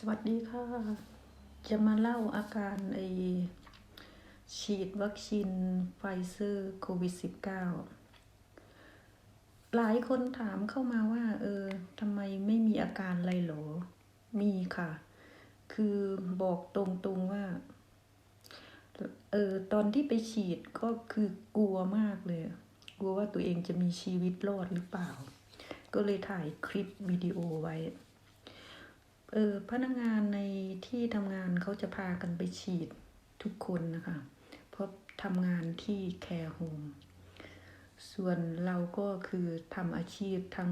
สวัสดีค่ะ จะมาเล่าอาการไอฉีดวัคซีนไฟเซอร์โควิด -19 หลายคนถามเข้ามาว่า เออทำไมไม่มีอาการอะไรหรอ มีค่ะ คือบอกตรงๆว่า เออตอนที่ไปฉีดก็คือกลัวมากเลย กลัวว่าตัวเองจะมีชีวิตรอดหรือเปล่า ก็เลยถ่ายคลิปวิดีโอไว้ เออพนักงานในที่ทำงานเขาจะพากันไปฉีดทุกคนนะคะ เพราะทำงานที่แคร์โฮมส่วนเราก็คือทำอาชีพทั้ง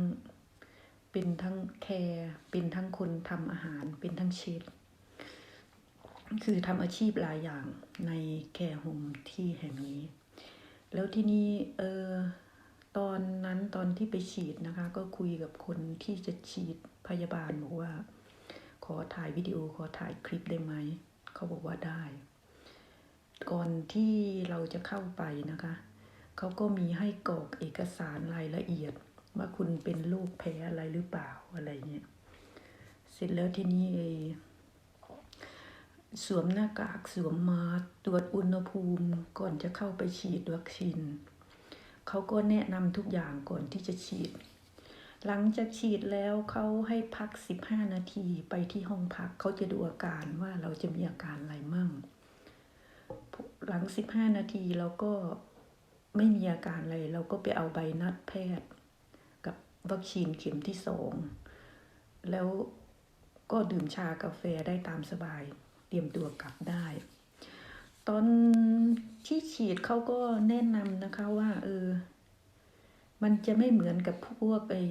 เป็นทั้งแคร์เป็นทั้งคนทำอาหารเป็นทั้งเชฟคือทำอาชีพหลายอย่างในแคร์โฮมที่แห่งนี้ แล้วที่นี้เออตอนนั้นตอนที่ไปฉีดนะคะ ก็คุยกับคนที่จะฉีดพยาบาลบอกว่า ขอถ่ายวิดีโอขอถ่ายคลิปได้ไหม เขาบอกว่าได้ ก่อนที่เราจะเข้าไปนะคะ เขาก็มีให้กรอกเอกสารรายละเอียด ว่าคุณเป็นโรคแพ้อะไรหรือเปล่าอะไรเงี้ย เสร็จแล้วทีนี้สวมหน้ากากสวมมาสตรวจอุณหภูมิก่อนจะเข้าไปฉีดวัคซีนเขาก็แนะนำทุกอย่างก่อนที่จะฉีด หลังจากฉีดแล้วเขาให้พัก 15 นาทีไปที่ห้องพักเขาจะดูอาการว่าเราจะมีอาการอะไรมั่ง หลัง 15 นาทีเราก็ไม่มีอาการอะไรเราก็ไปเอาใบนัดแพทย์ กับวัคซีนเข็มที่สองแล้วก็ดื่มชากาแฟได้ตามสบาย เตรียมตัวกลับได้ ตอนที่ฉีดเขาก็แนะนำนะคะว่าเออ มันจะไม่เหมือนกับพวกไอ้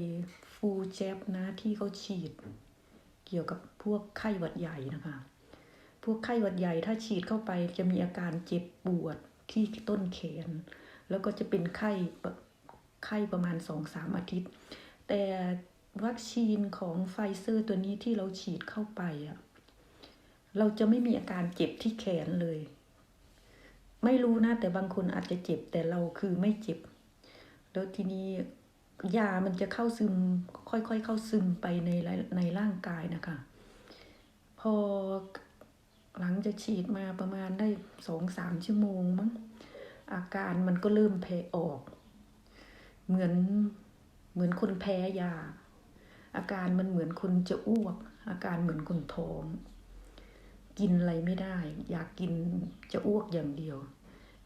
ฟูเจบนะ ที่เขาฉีด เกี่ยวกับพวกไข้หวัดใหญ่นะคะ พวกไข้หวัดใหญ่ถ้าฉีดเข้าไปจะมีอาการเจ็บปวดที่ต้นแขน แล้วก็จะเป็นไข้ไข้ประมาณสองสามอาทิตย์ แต่วัคซีนของไฟเซอร์ตัวนี้ที่เราฉีดเข้าไปอะเราจะไม่มีอาการเจ็บที่แขนเลย ไม่รู้นะแต่บางคนอาจจะเจ็บแต่เราคือไม่เจ็บ แล้วทีนี้ยามันจะเข้าซึมค่อยๆเข้าซึมไปในในร่างกายนะคะ พอหลังจากฉีดมาประมาณได้สองสามชั่วโมงมั้งอาการมันก็เริ่มแพ้ออก เหมือนเหมือนคนแพ้ยา อาการมันเหมือนคนจะอ้วก อาการเหมือนคนท้องกินอะไรไม่ได้ อยากกินจะอ้วกอย่างเดียว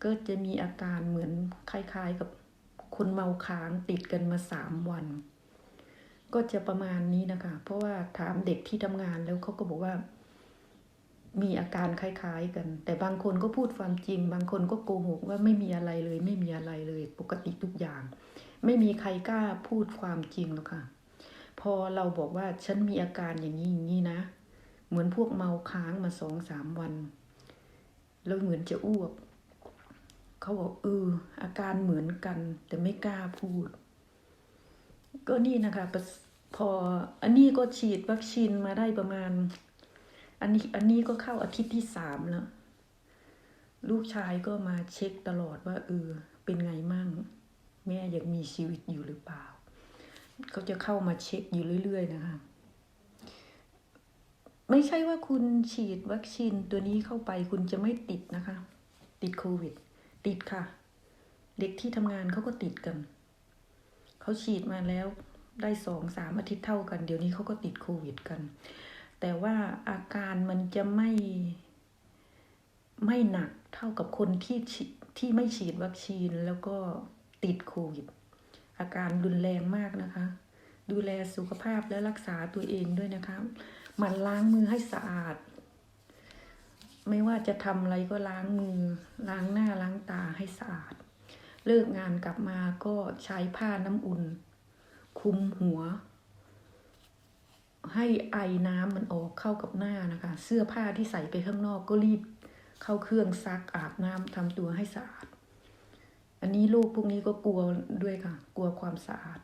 ก็จะมีอาการเหมือนคล้าย ๆกับ คนเมาค้างติดกันมาสามวัน ก็จะประมาณนี้นะคะ เพราะว่าถามเด็กที่ทำงานแล้วเขาก็บอกว่า มีอาการคล้ายๆกัน แต่บางคนก็พูดความจริง บางคนก็โกหกว่าไม่มีอะไรเลย ไม่มีอะไรเลย ปกติทุกอย่าง ไม่มีใครกล้าพูดความจริงหรอกค่ะ พอเราบอกว่าฉันมีอาการอย่างนี้อย่างนี้นะ เหมือนพวกเมาค้างมาสองสามวัน แล้วเหมือนจะอ้วก เขาบอกเอออาการเหมือนกัน แต่ไม่กล้าพูด ก็นี่นะคะพออันนี้ก็ฉีดวัคซีนมาได้ประมาณ อันนี้อันนี้ก็เข้าอาทิตย์ที่สามแล้ว ลูกชายก็มาเช็คตลอดว่าเออเป็นไงมั่ง แม่ยังมีชีวิตอยู่หรือเปล่า เขาจะเข้ามาเช็คอยู่เรื่อย ๆ นะคะไม่ใช่ว่าคุณฉีดวัคซีนตัวนี้เข้าไปคุณจะไม่ติดนะคะ ติดโควิด ติดค่ะ เด็กที่ทำงานเขาก็ติดกัน เขาฉีดมาแล้วได้สองสามอาทิตย์เท่ากัน เดี๋ยวนี้เขาก็ติดโควิดกัน แต่ว่าอาการมันจะไม่ไม่หนักเท่ากับคนที่ที่ไม่ฉีดวัคซีนแล้วก็ติดโควิด อาการรุนแรงมากนะคะ ดูแลสุขภาพและรักษาตัวเองด้วยนะคะ หมั่นล้างมือให้สะอาด ไม่ว่าจะทำอะไรก็ล้างมือ ล้างหน้าล้างตาให้สะอาด เลิกงานกลับมาก็ใช้ผ้าน้ำอุ่น คุมหัว ให้ไอน้ำมันออกเข้ากับหน้านะคะ เสื้อผ้าที่ใส่ไปข้างนอกก็รีบเข้าเครื่องซักอาบน้ำทำตัวให้สะอาด อันนี้ลูกพวกนี้ก็กลัวด้วยค่ะ กลัวความสะอาด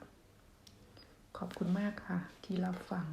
ขอบคุณมากค่ะ ที่รับฟัง